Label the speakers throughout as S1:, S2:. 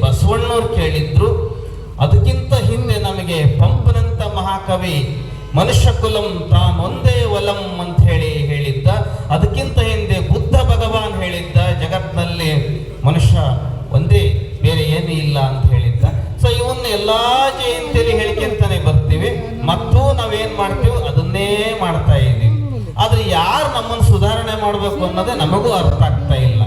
S1: ಬಸವಣ್ಣವ್ರು ಕೇಳಿದ್ರು, ಅದಕ್ಕಿಂತ ಹಿಂದೆ ನಮಗೆ ಪಂಪನಂತ ಮಹಾಕವಿ ಮನುಷ್ಯ ಕುಲಂ ತಾನೊಂದೇ ಒಲಂ ಅಂತ ಹೇಳಿ ಹೇಳಿದ್ದ, ಅದಕ್ಕಿಂತ ಹಿಂದೆ ಬುದ್ಧ ಭಗವಾನ್ ಹೇಳಿದ್ದ, ಜಗತ್ನಲ್ಲಿ ಮನುಷ್ಯ ಒಂದೇ, ಬೇರೆ ಏನೂ ಇಲ್ಲ ಅಂತ ಹೇಳಿದ್ದ. ಸೊ ಇವನ್ನ ಎಲ್ಲಾ ಜಯಂತಿಯಲ್ಲಿ ಹೇಳ್ಕೊಂತಾನೆ ಬರ್ತೀವಿ. ಮತ್ತು ನಾವೇನ್ ಮಾಡ್ತೀವಿ ಅದನ್ನೇ ಮಾಡ್ತಾ ಇದ್ದೀವಿ ಆದ್ರೆ ಯಾರು ನಮ್ಮನ್ನು ಸುಧಾರಣೆ ಮಾಡಬೇಕು ಅನ್ನೋದೇ ನಮಗೂ ಅರ್ಥ ಆಗ್ತಾ ಇಲ್ಲ.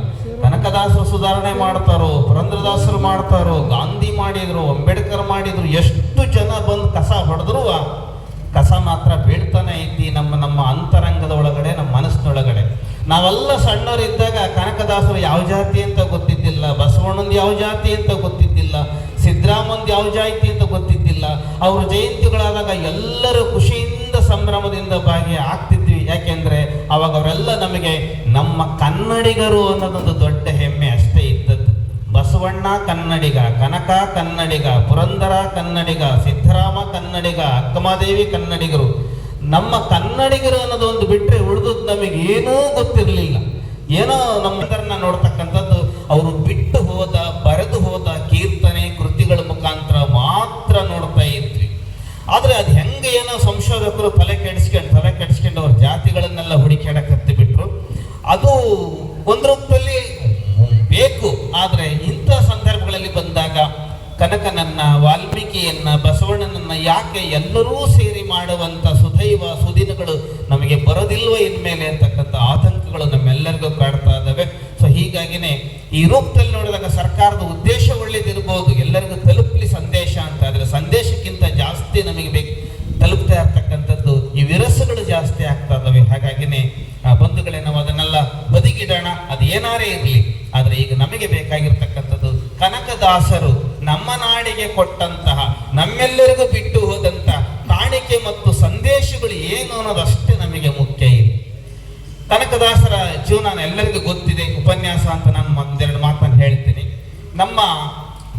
S1: ಕನಕದಾಸರು ಸುಧಾರಣೆ ಮಾಡ್ತಾರೋ, ಪುರಂದ್ರದಾಸರು ಮಾಡ್ತಾರೋ, ಗಾಂಧಿ ಮಾಡಿದ್ರು, ಅಂಬೇಡ್ಕರ್ ಮಾಡಿದ್ರು, ಎಷ್ಟು ಜನ ಬಂದು ಕಸ ಹೊಡೆದ್ರು, ಕಸ ಮಾತ್ರ ಬೀಳ್ತಾನೆ ಐತಿ ನಮ್ಮ ನಮ್ಮ ಅಂತರಂಗದ ಒಳಗಡೆ, ನಮ್ಮ ಮನಸ್ಸಿನೊಳಗಡೆ. ನಾವೆಲ್ಲ ಸಣ್ಣವರಿದ್ದಾಗ ಕನಕದಾಸರು ಯಾವ ಜಾತಿ ಅಂತ ಗೊತ್ತಿದ್ದಿಲ್ಲ, ಬಸವಣ್ಣಂದು ಯಾವ ಜಾತಿ ಅಂತ ಗೊತ್ತಿದ್ದಿಲ್ಲ, ಸಿದ್ದರಾಮಂದು ಯಾವ ಜಾತಿ ಅಂತ ಗೊತ್ತಿದ್ದಿಲ್ಲ. ಅವ್ರ ಜಯಂತಿಗಳಾದಾಗ ಎಲ್ಲರೂ ಖುಷಿಯಿಂದ ಸಂಭ್ರಮದಿಂದ ಭಾಗಿ ಆಗ್ತಿದ್ವಿ. ಯಾಕೆಂದ್ರೆ ಅವಾಗ ಅವರೆಲ್ಲ ನಮಗೆ ನಮ್ಮ ಕನ್ನಡಿಗರು ಅನ್ನೋದೊಂದು ದೊಡ್ಡ ಬಸವಣ್ಣ ಕನ್ನಡಿಗ, ಕನಕ ಕನ್ನಡಿಗ, ಪುರಂದರ ಕನ್ನಡಿಗ, ಸಿದ್ದರಾಮ ಕನ್ನಡಿಗ ಅಕ್ಕಮಾದೇವಿ ಕನ್ನಡಿಗರು. ನಮ್ಮ ಕನ್ನಡಿಗರು ಅನ್ನೋದೊಂದು ಬಿಟ್ಟರೆ ಉಳಿದದ್ದು ನಮಗೆ ಏನೂ ಗೊತ್ತಿರಲಿಲ್ಲ. ಏನೋ ನಮ್ಮದನ್ನ ನೋಡ್ತಕ್ಕಂಥದ್ದು, ಅವರು ಬಿಟ್ಟು ಹೋದ, ಬರೆದು ಹೋದ ಕೀರ್ತನೆ ಕೃತಿಗಳ ಮುಖಾಂತರ ಮಾತ್ರ ನೋಡ್ತಾ ಇದ್ವಿ. ಆದ್ರೆ ಅದು ಹೆಂಗೆ ಏನೋ ಸಂಶೋಧಕರು ತಲೆ ಕೆಡಿಸ್ಕೊಂಡು ತಲೆ ಕೆಡಿಸ್ಕೊಂಡು ಅವ್ರ ಜಾತಿಗಳನ್ನೆಲ್ಲ ಹುಡುಕಾಡಕ್ಕೆ ಹತ್ತಿ ಬಿಟ್ರು. ಅದು ಒಂದು ರೂಪದಲ್ಲಿ ಬೇಕು, ಆದರೆ ಕನಕನನ್ನ, ವಾಲ್ಮೀಕಿಯನ್ನ, ಬಸವಣ್ಣನನ್ನ ಯಾಕೆ ಎಲ್ಲರೂ ಸೇರಿ ಮಾಡುವಂತ ಸುದೈವ ಸುದಿನಗಳು ನಮಗೆ ಬರೋದಿಲ್ವ ಇನ್ಮೇಲೆ ಅಂತಕ್ಕಂಥ ಆತಂಕಗಳು ನಮ್ಮೆಲ್ಲರಿಗೂ ಕಾಡ್ತಾ ಇದ್ದಾವೆ. ಸೊ ಹೀಗಾಗಿನೇ ಈ ರೂಪದಲ್ಲಿ ನೋಡಿದಾಗ ಸರ್ಕಾರದ ಉದ್ದೇಶ ಒಳ್ಳೇದಿರ್ಬೋದು, ಎಲ್ಲರಿಗೂ ತಲುಪಲಿ ಸಂದೇಶ ಅಂತ. ಆದ್ರೆ ಸಂದೇಶಕ್ಕಿಂತ ಜಾಸ್ತಿ ನಮಗೆ ಬೇಕು ತಲುಪ್ತಾ ಇರ್ತಕ್ಕಂಥದ್ದು ಈ ವಿರಸಗಳು ಜಾಸ್ತಿ ಆಗ್ತಾ ಇದಾವೆ ಹಾಗಾಗಿನೇ, ಆ ನಾವು ಅದನ್ನೆಲ್ಲ ಬದುಕಿಡೋಣ ಅದು ಏನಾರೇ ಇರಲಿ, ಆದ್ರೆ ಈಗ ನಮಗೆ ಬೇಕಾಗಿರ್ತಕ್ಕಂಥದ್ದು ಕನಕದಾಸರು. ನಮ್ಮ ನಾಡಿಗೆ ಕೊಟ್ಟಂತಹ, ನಮ್ಮೆಲ್ಲರಿಗೂ ಬಿಟ್ಟು ಹೋದಂತಹ ಕಾಣಿಕೆ ಮತ್ತು ಸಂದೇಶಗಳು ಏನು ಅನ್ನೋದಷ್ಟೇ ನಮಗೆ ಮುಖ್ಯ ಇದೆ. ಕನಕದಾಸರ ಜೀವನ ಎಲ್ಲರಿಗೂ ಗೊತ್ತಿದೆ. ಉಪನ್ಯಾಸ ಅಂತ ನಾನು ಒಂದೆರಡು ಮಾತನ್ನು ಹೇಳ್ತೀನಿ. ನಮ್ಮ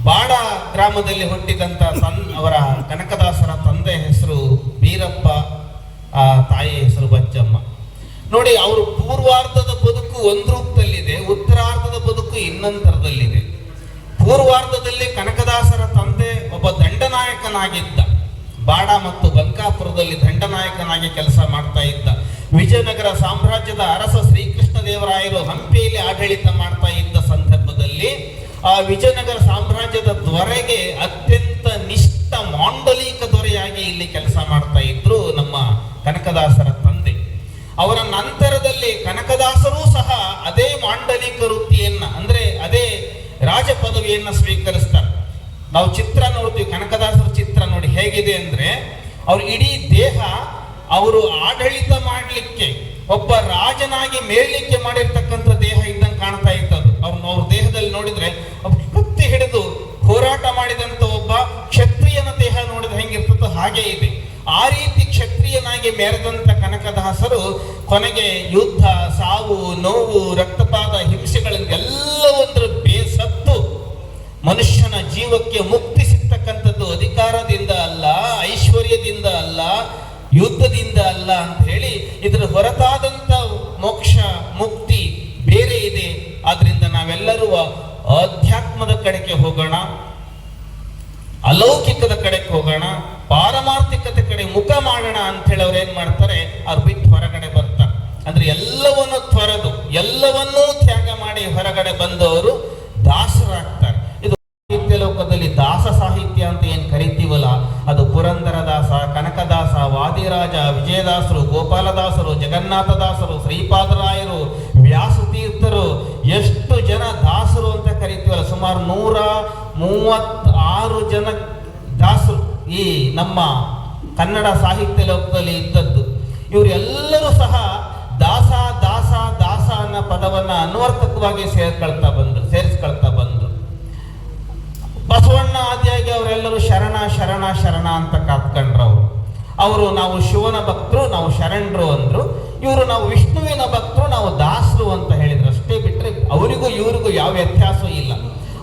S1: ಬಾಡ ಗ್ರಾಮದಲ್ಲಿ ಹುಟ್ಟಿದಂತ ತನ್ ಅವರ ಕನಕದಾಸರ ತಂದೆ ಹೆಸರು ಬೀರಪ್ಪ ಆ ತಾಯಿ ಹೆಸರು ಬಚ್ಚಮ್ಮ. ನೋಡಿ, ಅವರು ಪೂರ್ವಾರ್ಧದ ಬದುಕು ಒಂದು ರೂಪದಲ್ಲಿದೆ, ಉತ್ತರಾರ್ಧದ ಬದುಕು ಇನ್ನೊಂದರದಲ್ಲಿದೆ ಪೂರ್ವಾರ್ಧದಲ್ಲಿ ಕನಕದಾಸರ ತಂದೆ ಒಬ್ಬ ದಂಡನಾಯಕನಾಗಿದ್ದ. ಬಾಡ ಮತ್ತು ಬಂಕಾಪುರದಲ್ಲಿ ದಂಡನಾಯಕನಾಗಿ ಕೆಲಸ ಮಾಡ್ತಾ ಇದ್ದ. ವಿಜಯನಗರ ಸಾಮ್ರಾಜ್ಯದ ಅರಸ ಶ್ರೀಕೃಷ್ಣ ದೇವರಾಯರು ಹಂಪಿಯಲ್ಲಿ ಆಡಳಿತ ಮಾಡ್ತಾ ಇದ್ದ ಸಂದರ್ಭದಲ್ಲಿ ಆ ವಿಜಯನಗರ ಸಾಮ್ರಾಜ್ಯದ ದೊರೆಗೆ ಅತ್ಯಂತ ನಿಷ್ಠ ಮಾಂಡಲಿಕ ದೊರೆಯಾಗಿ ಇಲ್ಲಿ ಕೆಲಸ ಮಾಡ್ತಾ ಇದ್ರು ನಮ್ಮ ಕನಕದಾಸರ ತಂದೆ. ಅವರ ನಂತರದಲ್ಲಿ ಕನಕದಾಸರೂ ಸಹ ಅದೇ ಮಾಂಡಲಿಕ ವೃತ್ತಿಯನ್ನ, ಅಂದ್ರೆ ಅದೇ ರಾಜ ಪದವಿಯನ್ನು ಸ್ವೀಕರಿಸ್ತಾರೆ. ನಾವು ಚಿತ್ರ ನೋಡ್ತೀವಿ, ಕನಕದಾಸರ ಚಿತ್ರ ನೋಡಿ ಹೇಗಿದೆ ಅಂದ್ರೆ, ಅವ್ರ ಇಡೀ ದೇಹ ಅವರು ಆಡಳಿತ ಮಾಡಲಿಕ್ಕೆ, ಒಬ್ಬ ರಾಜನಾಗಿ ಮೇಲಿಕ್ಕೆ ಮಾಡಿರ್ತಕ್ಕಂಥ ದೇಹ ಇದ್ದಂಗೆ ಕಾಣ್ತಾ ಇತ್ತದು ಅವ್ರನ್ನ ಅವ್ರ ದೇಹದಲ್ಲಿ ನೋಡಿದ್ರೆ ಕತ್ತಿ ಹಿಡಿದು ಹೋರಾಟ ಮಾಡಿದಂತ ಒಬ್ಬ ಕ್ಷತ್ರಿಯನ ದೇಹ ನೋಡಿದ್ರೆ ಹೆಂಗಿರ್ತದೋ ಹಾಗೆ ಇದೆ. ಆ ರೀತಿ ಕ್ಷತ್ರಿಯನಾಗಿ ಮೆರೆದಂತ ಕನಕದಾಸರು ಕೊನೆಗೆ ಯುದ್ಧ, ಸಾವು, ನೋವು, ರಕ್ತಪಾತ ಹಿಂಸೆಗಳನ್ನೆಲ್ಲವೊಂದರ ಬೇಸತ್ತು ಮನುಷ್ಯನ ಜೀವಕ್ಕೆ ಮುಕ್ತಿ ಸಿಗ್ತಕ್ಕಂಥದ್ದು ಅಧಿಕಾರದಿಂದ ಅಲ್ಲ, ಐಶ್ವರ್ಯದಿಂದ ಅಲ್ಲ, ಯುದ್ಧದಿಂದ ಅಲ್ಲ ಅಂತ ಹೇಳಿ ಇದರ ಹೊರತಾದಂತ ಮೋಕ್ಷ, ಮುಕ್ತಿ ಬೇರೆ ಇದೆ. ಆದ್ರಿಂದ ನಾವೆಲ್ಲರೂ ಅಧ್ಯಾತ್ಮದ ಕಡೆಗೆ ಹೋಗೋಣ, ಅಲೌಕಿಕದ ಕಡೆಗೆ ಹೋಗೋಣ, ಪಾರಮಾರ್ಥಿಕತೆ ಕಡೆ ಮುಖ ಮಾಡೋಣ ಅಂತ ಹೇಳಿ ಅವ್ರು ಏನ್ ಮಾಡ್ತಾರೆ, ಅವ್ರು ಬಿಟ್ಟು ಹೊರಗಡೆ ಬರ್ತಾರೆ. ಅಂದ್ರೆ ಎಲ್ಲವನ್ನು ತೊರೆದು, ಎಲ್ಲವನ್ನೂ ತ್ಯಾಗ ಮಾಡಿ ಹೊರಗಡೆ ಬಂದವರು ದಾಸರಾಗ್ತಾರೆ. ವಿಜಯದಾಸರು ಗೋಪಾಲದಾಸರು, ಜಗನ್ನಾಥದಾಸರು, ಶ್ರೀಪಾದರಾಯರು, ವ್ಯಾಸತೀರ್ಥರು, ಎಷ್ಟು ಜನ ದಾಸರು ಅಂತ ಕರಿತೀವಲ್ಲ, ಸುಮಾರು ನೂರ ಮೂವತ್ತಾರು ಜನ ದಾಸರು ಈ ನಮ್ಮ ಕನ್ನಡ ಸಾಹಿತ್ಯ ಲೋಕದಲ್ಲಿ ಇದ್ದದ್ದು. ಇವರೆಲ್ಲರೂ ಸಹ ದಾಸ ದಾಸ ದಾಸ ಅನ್ನೋ ಪದವನ್ನ ಅನ್ವರ್ಥಕವಾಗಿ ಸೇರ್ಕೊಳ್ತಾ ಬಂದ್ರು, ಸೇರಿಸ್ಕೊಳ್ತಾ ಬಂದರು. ಬಸವಣ್ಣ ಆದಿಯಾಗಿ ಅವರೆಲ್ಲರೂ ಶರಣ ಶರಣ ಶರಣ ಅಂತ ಕಾತ್ಕೊಂಡ್ರು ಅವರು ನಾವು ಶಿವನ ಭಕ್ತರು, ನಾವು ಶರಣರು ಅಂದ್ರು. ಇವರು ನಾವು ವಿಷ್ಣುವಿನ ಭಕ್ತರು, ನಾವು ದಾಸರು ಅಂತ ಹೇಳಿದ್ರು. ಅಷ್ಟೇ ಬಿಟ್ಟರೆ ಅವರಿಗೂ ಇವರಿಗೂ ಯಾವ ವ್ಯತ್ಯಾಸ ಇಲ್ಲ.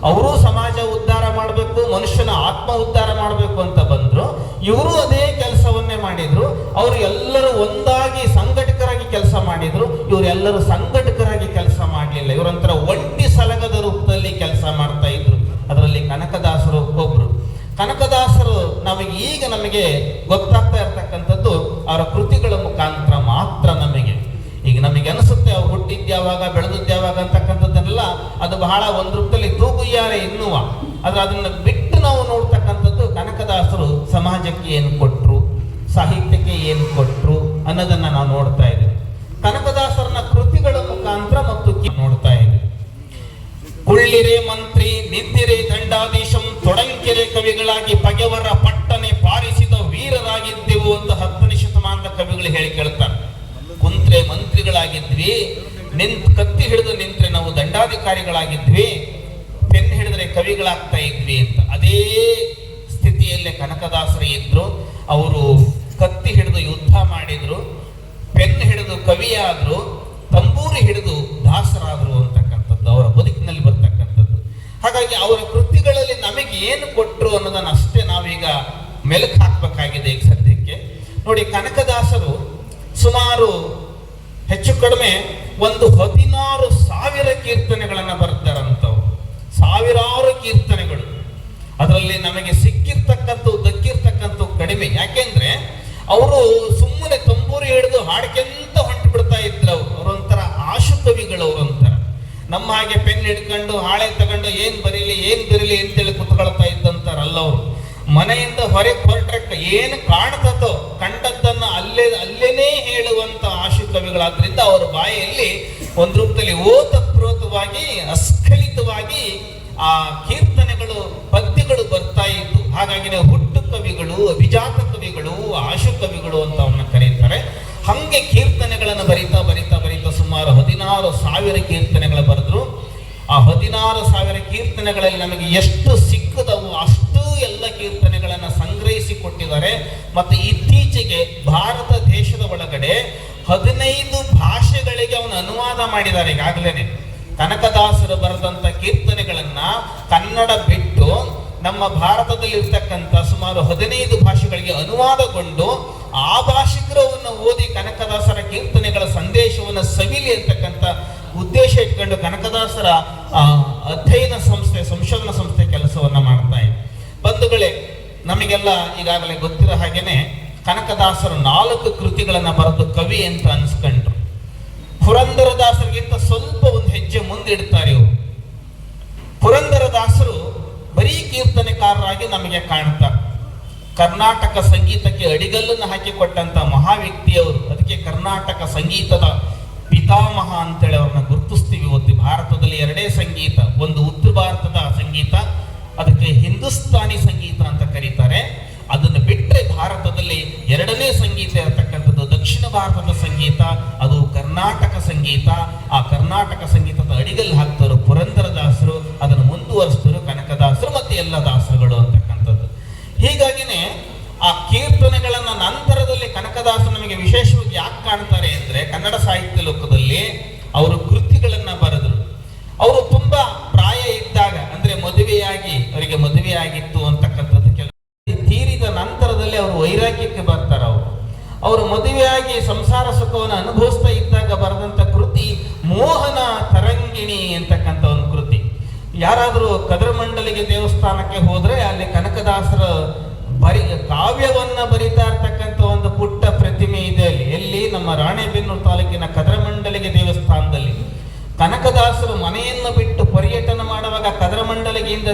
S1: ಅವರು ಸಮಾಜ ಉದ್ಧಾರ ಮಾಡಬೇಕು, ಮನುಷ್ಯನ ಆತ್ಮ ಉದ್ಧಾರ ಮಾಡಬೇಕು ಅಂತ ಬಂದ್ರು. ಇವರು ಅದೇ ಕೆಲಸವನ್ನೇ ಮಾಡಿದ್ರು. ಅವರು ಎಲ್ಲರೂ ಒಂದಾಗಿ ಸಂಘಟಕರಾಗಿ ಕೆಲಸ ಮಾಡಿದ್ರು. ಇವರೆಲ್ಲರೂ ಸಂಘಟಕರಾಗಿ ಕೆಲಸ ಮಾಡಲಿಲ್ಲ. ಇವರೊಂಥರ ಒಂಟಿ ಸಲಗದ ರೂಪದಲ್ಲಿ ಕೆಲಸ ಮಾಡ್ತಾ ಕನಕದಾಸರು ನಮಗೆ ಈಗ ನಮಗೆ ಗೊತ್ತಾಗ್ತಾ ಇರ್ತಕ್ಕಂಥದ್ದು ಅವರ ಕೃತಿಗಳ ಮುಖಾಂತರ ಮಾತ್ರ ನಮಗೆ. ಈಗ ನಮಗೆ ಅನಿಸುತ್ತೆ ಅವ್ರು ಹುಟ್ಟಿದ್ಯಾವಾಗ ಯಾವಾಗ, ಬೆಳೆದದ್ದು ಯಾವಾಗ ಅಂತಕ್ಕಂಥದ್ದನ್ನೆಲ್ಲ ಅದು ಬಹಳ ಒಂದು ರೂಪದಲ್ಲಿ ತೂಗುಯ್ಯಾರೆ ಎನ್ನುವ. ಆದ್ರೆ ಅದನ್ನು ಬಿಟ್ಟು ನಾವು ನೋಡ್ತಕ್ಕಂಥದ್ದು ಕನಕದಾಸರು ಸಮಾಜಕ್ಕೆ ಏನು ಕೊಟ್ಟರು ಸಾಹಿತ್ಯಕ್ಕೆ ಏನು ಕೊಟ್ಟರು ಅನ್ನೋದನ್ನ ನಾವು ನೋಡ್ತಾ ಇದ್ದೀವಿ. ಪಗೆವರ ಪಟ್ಟನೆ ಪಾರಿಸಿದ ವೀರರಾಗಿದ್ದೆವು ಅಂತ ಹತ್ತನೇ ಶತಮಾನದ ಕವಿಗಳು ಹೇಳಿ ಕೇಳ್ತಾರೆ. ಕುಂತ್ರೆ ಮಂತ್ರಿಗಳಾಗಿದ್ವಿ, ನಿಂತ್ ಕತ್ತಿ ಹಿಡಿದು ನಿಂತ್ರೆ ನಾವು ದಂಡಾಧಿಕಾರಿಗಳಾಗಿದ್ವಿ, ಪೆನ್ ಹಿಡಿದ್ರೆ ಕವಿಗಳಾಗ್ತಾ ಇದ್ವಿ ಅಂತ. ಅದೇ ಸ್ಥಿತಿಯಲ್ಲೇ ಕನಕದಾಸರ ಇದ್ರು, ಅವರು ಕತ್ತಿ ಹಿಡಿದು ಯುದ್ಧ ಮಾಡಿದ್ರು, ಪೆನ್ ಹಿಡಿದು ಕವಿಯಾದ್ರು, ತಂಬೂರಿ ಹಿಡಿದು ದಾಸರಾದ್ರು ಅಂತಕ್ಕಂಥದ್ದು, ಅವರ ಬದುಕಿನಲ್ಲಿ ಬರ್ತಕ್ಕಂಥದ್ದು. ಹಾಗಾಗಿ ಅವರ ಕೃತಿಗಳಲ್ಲಿ ಏನು ಕೊಟ್ಟರು ಅನ್ನೋದನ್ನು ಅಷ್ಟೇ ನಾವೀಗ ಮೆಲುಕು ಹಾಕಬೇಕಾಗಿದೆ ಈಗ ಸದ್ಯಕ್ಕೆ. ನೋಡಿ, ಕನಕದಾಸರು ಸುಮಾರು ಹೆಚ್ಚು ಕಡಿಮೆ ಒಂದು ಹದಿನಾರು ಸಾವಿರ ಕೀರ್ತನೆಗಳನ್ನು ಬರ್ತಾರಂಥವು ಸಾವಿರಾರು ಕೀರ್ತನೆಗಳು. ಅದರಲ್ಲಿ ನಮಗೆ ಸಿಕ್ಕಿರ್ತಕ್ಕಂಥ ದಕ್ಕಿರ್ತಕ್ಕಂಥ ಕಡಿಮೆ. ಯಾಕೆಂದ್ರೆ ಅವರು ಸುಮ್ಮನೆ ತಂಬೂರಿ ಹಿಡಿದು ಹಾಡ್ಕೆಂತ ಹೊಂಟು ಬಿಡ್ತಾ ಇದ್ರು. ಅವರು ಅವರೊಂಥರ ಆಶು ಕವಿಗಳು ಅವರೊಂಥರ ನಮ್ಮ ಹಾಗೆ ಪೆನ್ ಹಿಡ್ಕೊಂಡು, ಹಾಳೆ ತಗೊಂಡು ಏನ್ ಬರೀಲಿ ಏನ್ ಬರೀಲಿ ಅಂತೇಳಿ ಕುತ್ಕೊಳ್ತಾ ಇದ್ದಂತಾರಲ್ಲ ಅವರು ಮನೆಯಿಂದ ಹೊರಗೆ ಹೊರಟ್ರಕ್ಕ ಏನು ಕಾಣ್ತದೋ ಕಂಡದ್ದನ್ನ ಅಲ್ಲೇ, ಅಲ್ಲೇನೇ ಹೇಳುವಂತ ಆಶು ಕವಿಗಳಾದ್ರಿಂದ ಅವರ ಬಾಯಲ್ಲಿ ಒಂದು ರೂಪದಲ್ಲಿ ಓತಪ್ರೋತವಾಗಿ, ಅಸ್ಖಲಿತವಾಗಿ ಆ ಕೀರ್ತನೆಗಳು, ಪದ್ಯಗಳು ಬರ್ತಾ ಇತ್ತು ಹಾಗಾಗಿ ಹುಟ್ಟು ಕವಿಗಳು, ಅಭಿಜಾತ ಕವಿಗಳು, ಆಶು ಕವಿಗಳು ಅಂತ ಅವನ್ನ ಕರೀತಾರೆ. ಹಂಗೆ ಕೀರ್ತನೆಗಳನ್ನು ಬರಿತಾ ಬರಿತಾ ಹದಿನಾರು ಸಾವಿರ ಕೀರ್ತನೆಗಳು ಬರೆದ್ರು. ಆ ಹದಿನಾರು ಸಾವಿರ ಕೀರ್ತನೆಗಳಲ್ಲಿ ನಮಗೆ ಎಷ್ಟು ಸಿಕ್ಕದವು ಅಷ್ಟು ಎಲ್ಲ ಕೀರ್ತನೆಗಳನ್ನ ಸಂಗ್ರಹಿಸಿ ಕೊಟ್ಟಿದ್ದಾರೆ ಮತ್ತು ಇತ್ತೀಚೆಗೆ ಭಾರತ ದೇಶದ ಒಳಗಡೆ ಹದಿನೈದು ಭಾಷೆಗಳಿಗೆ ಅವನು ಅನುವಾದ ಮಾಡಿದ್ದಾರೆ ಈಗಾಗಲೇ ಕನಕದಾಸರು ಬರೆದಂತ ಕೀರ್ತನೆಗಳನ್ನ ಕನ್ನಡ ಬಿಟ್ಟು ನಮ್ಮ ಭಾರತದಲ್ಲಿ ಇರ್ತಕ್ಕಂಥ ಸುಮಾರು ಹದಿನೈದು ಭಾಷೆಗಳಿಗೆ ಅನುವಾದಗೊಂಡು ಆ ಭಾಷಿಕರು ಓದಿ ಕನಕದಾಸರ ಕೀರ್ತನೆಗಳ ಸಂದೇಶವನ್ನು ಸವಿಲಿ ಅಂತಕ್ಕಂಥ ಉದ್ದೇಶ ಇಟ್ಕೊಂಡು ಕನಕದಾಸರ ಅಧ್ಯಯನ ಸಂಸ್ಥೆ, ಸಂಶೋಧನಾ ಸಂಸ್ಥೆ ಕೆಲಸವನ್ನ ಮಾಡ್ತಾ ಇದೆ ಬಂಧುಗಳೇ, ನಮಗೆಲ್ಲ ಈಗಾಗಲೇ ಗೊತ್ತಿರೋ ಹಾಗೇನೆ ಕನಕದಾಸರು ನಾಲ್ಕು ಕೃತಿಗಳನ್ನ ಬರೆದು ಕವಿ ಅಂತ ಅನ್ಸ್ಕೊಂಡ್ರು. ಪುರಂದರದಾಸರಿಗಿಂತ ಸ್ವಲ್ಪ ಒಂದು ಹೆಜ್ಜೆ ಮುಂದಿಡ್ತಾರೆ ಇವರು. ಪುರಂದರದಾಸರು ಬರೀ ಕೀರ್ತನೆಕಾರರಾಗಿ ನಮಗೆ ಕಾಣ್ತಾರೆ. ಕರ್ನಾಟಕ ಸಂಗೀತಕ್ಕೆ ಅಡಿಗಲ್ಲನ್ನು ಹಾಕಿಕೊಟ್ಟಂತ ಮಹಾವ್ಯಕ್ತಿಯವರು ಅದಕ್ಕೆ ಕರ್ನಾಟಕ ಸಂಗೀತದ ಪಿತಾಮಹ ಅಂತೇಳಿ ಅವ್ರನ್ನ ಗುರುತಿಸ್ತೀವಿ. ಇವತ್ತು ಭಾರತದಲ್ಲಿ ಎರಡೇ ಸಂಗೀತ, ಒಂದು ಉತ್ತರ ಭಾರತದ ಸಂಗೀತ, ಅದಕ್ಕೆ ಹಿಂದೂಸ್ತಾನಿ ಸಂಗೀತ ಅಂತ ಕರೀತಾರೆ. ಅದನ್ನು ಬಿಟ್ಟರೆ ಭಾರತದಲ್ಲಿ ಎರಡನೇ ಸಂಗೀತ ಇರತಕ್ಕಂಥದ್ದು ದಕ್ಷಿಣ ಭಾರತದ ಸಂಗೀತ, ಅದು ಕರ್ನಾಟಕ ಸಂಗೀತ. ಆ ಕರ್ನಾಟಕ ಸಂಗೀತದ ಅಡಿಗಲ್ಲಿ ಹಾಕ್ತರು ಪುರಂದರದಾಸರು, ಅದನ್ನು ಮುಂದುವರಿಸಿದರು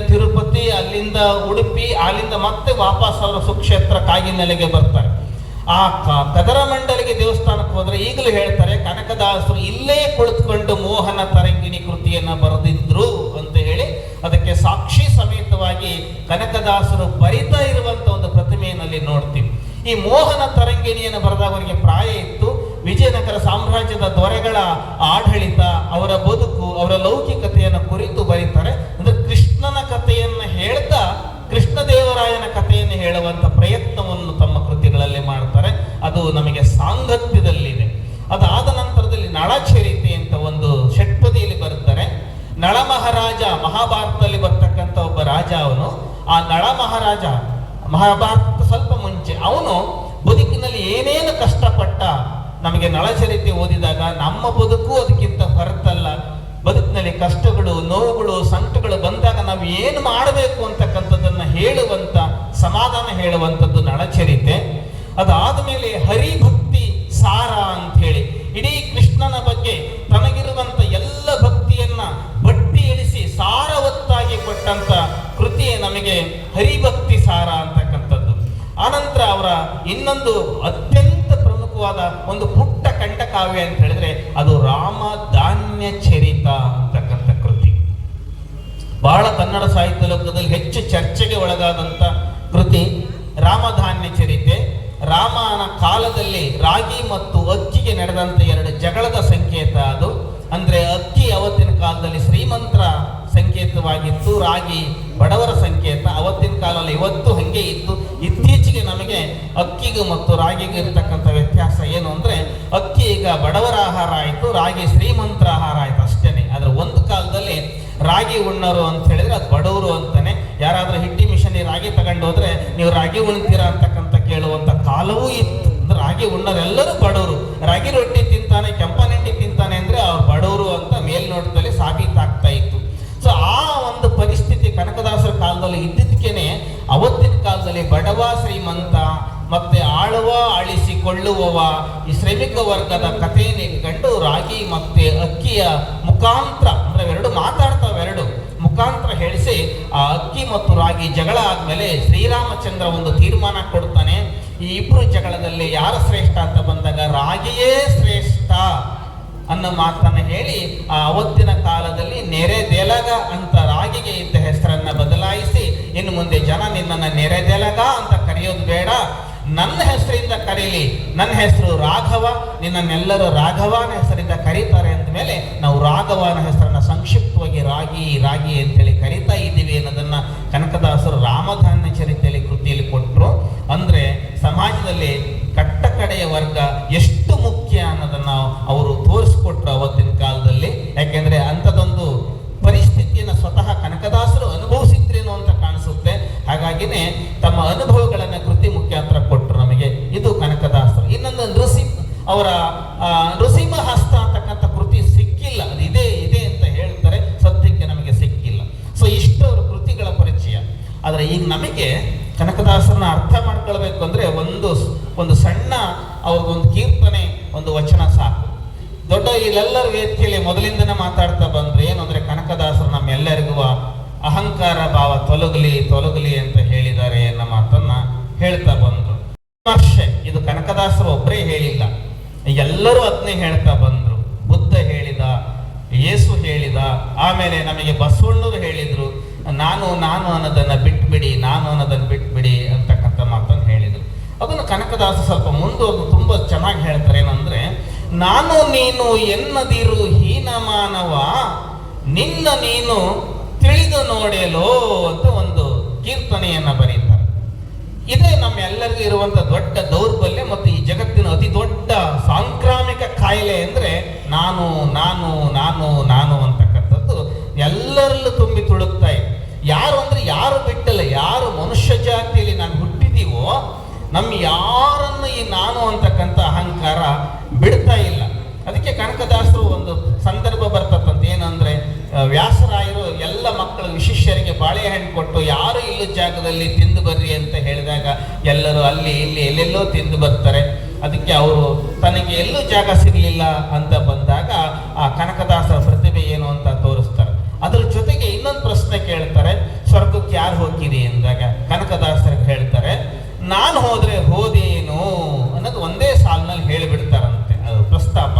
S1: ತಿರುಪತಿ ಅಲ್ಲಿಂದ ಉಡುಪಿ, ಅಲ್ಲಿಂದ ಮತ್ತೆ ವಾಪಸ್ ಅವರ ಸುಕ್ಷೇತ್ರ ಕಾಗಿನೆಲೆಗೆ ಬರ್ತಾರೆ. ಆ ಕದರ ಮಂಡಲಿಗೆ ದೇವಸ್ಥಾನಕ್ಕೆ ಹೋದ್ರೆ ಈಗಲೂ ಹೇಳ್ತಾರೆ, ಕನಕದಾಸರು ಇಲ್ಲೇ ಕುಳಿತುಕೊಂಡು ಮೋಹನ ತರಂಗಿಣಿ ಕೃತಿಯನ್ನ ಬರೆದಿದ್ರು ಅಂತ ಹೇಳಿ ಅದಕ್ಕೆ ಸಾಕ್ಷಿ ಸಮೇತವಾಗಿ ಕನಕದಾಸರು ಬರಿತಾ ಇರುವಂತ ಒಂದು ಪ್ರತಿಮೆಯಲ್ಲಿ ನೋಡ್ತೀವಿ. ಈ ಮೋಹನ ತರಂಗಿಣಿಯನ್ನು ಬರೆದವರಿಗೆ ಪ್ರಾಯ ಇತ್ತು. ವಿಜಯನಗರ ಸಾಮ್ರಾಜ್ಯದ ದೊರೆಗಳ ಆಡಳಿತ, ಅವರ ಬದುಕು, ಅವರ ಲೌಕಿಕತೆಯನ್ನು ಕುರಿತು ಬರೀತಾರೆ. ಕೃಷ್ಣದೇವರಾಯನ ಕಥೆಯನ್ನು ಹೇಳುವಂತ ಪ್ರಯತ್ನವನ್ನು ತಮ್ಮ ಕೃತಿಗಳಲ್ಲಿ ಮಾಡ್ತಾರೆ. ಅದು ನಮಗೆ ಸಾಂಗತ್ಯದಲ್ಲಿದೆ. ಅದಾದ ನಂತರದಲ್ಲಿ ನಳಚರಿತೆ ಅಂತ ಒಂದು ಷಟ್ಪದಿಯಲ್ಲಿ ಬರುತ್ತಾರೆ. ನಳ ಮಹಾರಾಜ ಮಹಾಭಾರತದಲ್ಲಿ ಬರ್ತಕ್ಕಂಥ ಒಬ್ಬ ರಾಜ ಅವನು. ಆ ನಳ ಮಹಾರಾಜ ಮಹಾಭಾರತ ಸ್ವಲ್ಪ ಮುಂಚೆ ಅವನು ಬದುಕಿನಲ್ಲಿ ಏನೇನು ಕಷ್ಟಪಟ್ಟ ನಮಗೆ ನಳಚರಿತೆ ಓದಿದಾಗ ನಮ್ಮ ಬದುಕು ಅದಕ್ಕಿಂತ ಹೊರತಲ್ಲ. ಬದುಕಿನಲ್ಲಿ ಕಷ್ಟಗಳು, ನೋವುಗಳು, ಸಂಕಟಗಳು ಬಂದಾಗ ನಾವು ಏನು ಮಾಡಬೇಕು ಅಂತಕ್ಕಂಥದ್ದನ್ನ ಹೇಳುವಂತ, ಸಮಾಧಾನ ಹೇಳುವಂಥದ್ದು ನಳಚರಿತೆ. ಅದಾದ ಮೇಲೆ ಹರಿಭಕ್ತಿ ಸಾರ ಅಂತ ಹೇಳಿ ಇಡೀ ಕೃಷ್ಣನ ಬಗ್ಗೆ ತನಗಿರುವಂತ ಎಲ್ಲ ಭಕ್ತಿಯನ್ನ ಬಟ್ಟಿ ಇಳಿಸಿ ಸಾರವತ್ತಾಗಿ ಕೊಟ್ಟಂತ ಕೃತಿಯೇ ನಮಗೆ ಹರಿಭಕ್ತಿ ಸಾರ ಅಂತಕ್ಕಂಥದ್ದು. ಆನಂತರ ಅವರ ಇನ್ನೊಂದು ಅತ್ಯಂತ ಪ್ರಮುಖವಾದ ಒಂದು ಪುಟ್ಟ ಕಂಠಕಾವ್ಯ ಅಂತ ಹೇಳಿದ್ರೆ ಅದು ರಾಮ ಧಾನ್ಯ ಚರಿತ ಅಂತಕ್ಕಂಥ ಕೃತಿ. ಬಹಳ ಕನ್ನಡ ಸಾಹಿತ್ಯ ಲೋಕದಲ್ಲಿ ಹೆಚ್ಚು ಚರ್ಚೆಗೆ ಒಳಗಾದಂತ ಕೃತಿ ರಾಮಧಾನ್ಯ ಚರಿತೆ. ರಾಮನ ಕಾಲದಲ್ಲಿ ರಾಗಿ ಮತ್ತು ಅಕ್ಕಿಗೆ ನಡೆದಂತ ಎರಡು ಜಗಳದ ಸಂಕೇತ ಅದು. ಅಂದ್ರೆ ಅಕ್ಕಿ ಅವತ್ತಿನ ಕಾಲದಲ್ಲಿ ಶ್ರೀಮಂತರ ಸಂಕೇತವಾಗಿತ್ತು, ರಾಗಿ ಬಡವರ ಸಂಕೇತ, ಅವತ್ತಿನ ಕಾಲದಲ್ಲಿ ಇವತ್ತು ಹಂಗೆ ಅಕ್ಕಿಗೂ ಮತ್ತು ರಾಗಿಗೂ ಇರ್ತಕ್ಕಂಥ ವ್ಯತ್ಯಾಸ ಏನು ಅಂದ್ರೆ, ಅಕ್ಕಿ ಈಗ ಬಡವರ ಆಹಾರ ಆಯಿತು, ರಾಗಿ ಶ್ರೀಮಂತರ ಆಹಾರ ಆಯಿತು ಅಷ್ಟೇನೆ. ಆದರೆ ಒಂದು ಕಾಲದಲ್ಲಿ ರಾಗಿ ಉಣ್ಣರು ಅಂತ ಹೇಳಿದ್ರೆ ಅದು ಬಡವರು ಅಂತಾನೆ. ಯಾರಾದರೂ ಹಿಟ್ಟಿ ಮಿಷನ್ ರಾಗಿ ತಗೊಂಡು ಹೋದ್ರೆ ನೀವು ರಾಗಿ ಉಣ್ತೀರಾ ಅಂತಕ್ಕಂಥ ಕೇಳುವಂತ ಕಾಲವೂ ಇತ್ತು. ಅಂದ್ರೆ ರಾಗಿ ಉಣ್ಣರೆಲ್ಲರೂ ಬಡವರು. ರಾಗಿ ರೊಟ್ಟಿ ತಿಂತಾನೆ ಕೆಂಪನೆಂಡಿ ತಿಂತಾನೆ ಅಂದ್ರೆ ಅವ್ರು ಬಡವರು ಅಂತ ಮೇಲ್ನೋಟದಲ್ಲಿ ಸಾಬೀತಾಗ್ತಾ ಇತ್ತು. ಸೊ ಆ ಒಂದು ಪರಿಸ್ಥಿತಿ ಕನಕದಾಸರ ಕಾಲದಲ್ಲಿ ಇದ್ದಿದ್ದಕ್ಕೇನೆ, ಅವತ್ತಿನ ಕಾಲದಲ್ಲಿ ಬಡವ ಶ್ರೀಮಂತ ಮತ್ತೆ ಆಳುವ, ಅಳಿಸಿಕೊಳ್ಳುವವ. ಈ ಶ್ರಮಿಕ ವರ್ಗದ ಕಥೆಯನ್ನು ಕಂಡು ರಾಗಿ ಮತ್ತೆ ಅಕ್ಕಿಯ ಮುಖಾಂತರ, ಅಂದ್ರೆ ಎರಡು ಮಾತಾಡ್ತಾವೆ ಎರಡು ಮುಖಾಂತರ ಹೇಳಿಸಿ ಆ ಅಕ್ಕಿ ಮತ್ತು ರಾಗಿ ಜಗಳ ಆದ್ಮೇಲೆ ಶ್ರೀರಾಮಚಂದ್ರ ಒಂದು ತೀರ್ಮಾನ ಕೊಡ್ತಾನೆ. ಈ ಇಬ್ರು ಜಗಳದಲ್ಲಿ ಯಾರು ಶ್ರೇಷ್ಠ ಅಂತ ಬಂದಾಗ ರಾಗಿಯೇ ಶ್ರೇಷ್ಠ ಅನ್ನೋ ಮಾತನ್ನ ಹೇಳಿ ಆ ಅವತ್ತಿನ ಕಾಲದಲ್ಲಿ ನೆರೆದೆಲಗ ಅಂತ ರಾಗಿಗೆ ಇದ್ದ ಹೆಸರನ್ನ ಬದಲಾಯಿಸಿ, ಇನ್ನು ಮುಂದೆ ಜನ ನಿನ್ನನ್ನು ನೆರೆದೆಲಗ ಅಂತ ಕರೆಯೋದು ಬೇಡ. ನನ್ನ ಹೆಸರಿಂದ ಕರೀಲಿ. ನನ್ನ ಹೆಸರು ರಾಘವ. ನಿನ್ನನ್ನೆಲ್ಲರೂ ರಾಘವನ ಹೆಸರಿಂದ ಕರೀತಾರೆ ಅಂದ ಮೇಲೆ ನಾವು ರಾಘವನ ಹೆಸರನ್ನ ಸಂಕ್ಷಿಪ್ತವಾಗಿ ರಾಗಿ ರಾಗಿ ಅಂತೇಳಿ ಕರೀತಾ ಇದ್ದೀವಿ ಅನ್ನೋದನ್ನ ತೊಲಗಲಿ ತೊಲಗಲಿ ಅಂತ ಹೇಳಿದ್ದಾರೆ ಎನ್ನ ಮಾತನ್ನ ಹೇಳ್ತಾ ಬಂದ್ರು. ವಿಮರ್ಶೆ ಇದು ಕನಕದಾಸರು ಒಬ್ಬರೇ ಹೇಳಿಲ್ಲ. ಎಲ್ಲರೂ ಅದನ್ನೇ ಹೇಳ್ತಾ ಬಂದ್ರು. ಬುದ್ಧ ಹೇಳಿದ, ಯೇಸು ಹೇಳಿದ, ಆಮೇಲೆ ನಮಗೆ ಬಸವಣ್ಣರು ಹೇಳಿದ್ರು, ನಾನು ನಾನು ಅನ್ನೋದನ್ನ ಬಿಟ್ಬಿಡಿ, ನಾನು ಅನ್ನೋದನ್ನ ಬಿಟ್ಬಿಡಿ ಅಂತಕ್ಕಂಥ ಮಾತನ್ನು ಹೇಳಿದ್ರು. ಅದನ್ನು ಕನಕದಾಸ ಸ್ವಲ್ಪ ಮುಂದೋಗಿ ತುಂಬಾ ಚೆನ್ನಾಗಿ ಹೇಳ್ತಾರೆ ಏನಂದ್ರೆ, ನಾನು, ನೀನು ಎನ್ನದಿರು ಹೀನ ಮಾನವ ನಿನ್ನ ನೀನು ತಿಳಿದು ನೋಡಲು ಅಂತ ಒಂದು ಕೀರ್ತನೆಯನ್ನ ಬರೀತಾರೆ. ಇದೇ ನಮ್ಮೆಲ್ಲರಿಗೂ ಇರುವಂತ ದೊಡ್ಡ ದೌರ್ಬಲ್ಯ ಮತ್ತು ಈ ಜಗತ್ತಿನ ಅತಿ ದೊಡ್ಡ ಸಾಂಕ್ರಾಮಿಕ ಕಾಯಿಲೆ ಅಂದ್ರೆ ನಾನು ನಾನು ನಾನು ನಾನು ಅಂತಕ್ಕಂಥದ್ದು ಎಲ್ಲರಲ್ಲೂ ತುಂಬಿ ತುಳುಕ್ತಾ ಇದೆ. ಯಾರು ಅಂದ್ರೆ ಯಾರು ಬಿಟ್ಟಲ್ಲ, ಯಾರು ಮನುಷ್ಯ ಜಾತಿಯಲ್ಲಿ ನಾನು ಹುಟ್ಟಿದೀವೋ ನಮ್ ಯಾರನ್ನು ಈ ನಾನು ಅಂತಕ್ಕಂಥ ಅಹಂಕಾರ ಬಿಡ್ತಾ ಇಲ್ಲ. ಅದಕ್ಕೆ ಕನಕದಾಸರು ಒಂದು ಸಂದರ್ಭ ಬರ್ತಕ್ಕಂಥ ಏನಂದ್ರೆ ವ್ಯಾಸರಾಯರು ವಿಶಿಷ್ಯರಿಗೆ ಬಾಳೆಹಣ್ಣು ಕೊಟ್ಟು, ಯಾರು ಇಲ್ಲದ ಜಾಗದಲ್ಲಿ ತಿಂದು ಬರ್ರಿ ಅಂತ ಹೇಳಿದಾಗ ಎಲ್ಲರೂ ಅಲ್ಲಿ, ಇಲ್ಲಿ ಎಲ್ಲೆಲ್ಲೋ ತಿಂದು ಬರ್ತಾರೆ. ಅದಕ್ಕೆ ಅವರು, ತನಗೆ ಎಲ್ಲೂ ಜಾಗ ಸಿಗಲಿಲ್ಲ ಅಂತ ಬಂದಾಗ ಆ ಕನಕದಾಸರ ಪ್ರತಿಭೆ ಏನು ಅಂತ ತೋರಿಸ್ತಾರೆ. ಅದ್ರ ಜೊತೆಗೆ ಇನ್ನೊಂದು ಪ್ರಶ್ನೆ ಕೇಳ್ತಾರೆ, ಸ್ವರ್ಗಕ್ಕೆ ಯಾರು ಹೋಗಿರಿ ಅಂದಾಗ ಕನಕದಾಸರಿಗೆ ಹೇಳ್ತಾರೆ, ನಾನು ಹೋದ್ರೆ ಹೋದೇನು? ಅನ್ನೋದು ಒಂದೇ ಸಾಲಿನಲ್ಲಿ ಹೇಳಿಬಿಡ್ತಾರಂತೆ, ಅದು ಪ್ರಸ್ತಾಪ.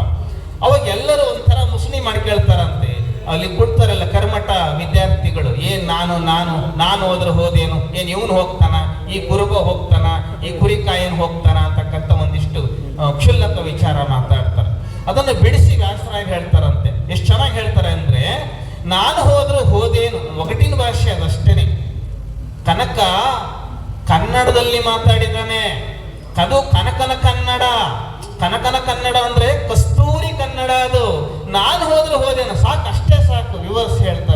S1: ಅವಾಗ ಎಲ್ಲರೂ ಒಂಥರ ಮಾಡಿ ಕೇಳ್ತಾರಂತೆ ಅಲ್ಲಿ ಕೊಡ್ತಾರೆಲ್ಲ ಏನ್ ನಾನು ನಾನು ನಾನು ಹೋದ್ರೆ ಹೋದೇನು? ಏನ್ ಇವನು ಹೋಗ್ತಾನ? ಈ ಕುರುಬ ಹೋಗ್ತಾನ? ಈ ಕುರಿಕಾಯನ್ ಹೋಗ್ತಾನ? ಅಂತಕ್ಕಂಥ ಒಂದಿಷ್ಟು ಕ್ಷುಲ್ಲಕ ವಿಚಾರ ಮಾತಾಡ್ತಾರೆ ಅದನ್ನು ಬಿಡಿಸಿ ವ್ಯಾಸರಾಗಿ ಹೇಳ್ತಾರಂತೆ. ಎಷ್ಟು ಚೆನ್ನಾಗಿ ಹೇಳ್ತಾರೆ ಅಂದ್ರೆ, ನಾನು ಹೋದ್ರೆ ಹೋದೇನು? ಒಗಟಿನ ಭಾಷೆ ಅದಷ್ಟೇನೆ. ಕನಕ ಕನ್ನಡದಲ್ಲಿ ಮಾತಾಡಿದಾನೆ ಅದು ಕನಕನ ಕನ್ನಡ. ಕನಕನ ಕನ್ನಡ ಅಂದ್ರೆ ಕಸ್ತೂರಿ ಕನ್ನಡ ಅದು. ನಾನು ಹೋದ್ರೆ ಹೋದೇನು? ಸಾಕು ಅಷ್ಟೇ ಸಾಕು ವಿವರ್ಸ್ ಹೇಳ್ತಾರೆ.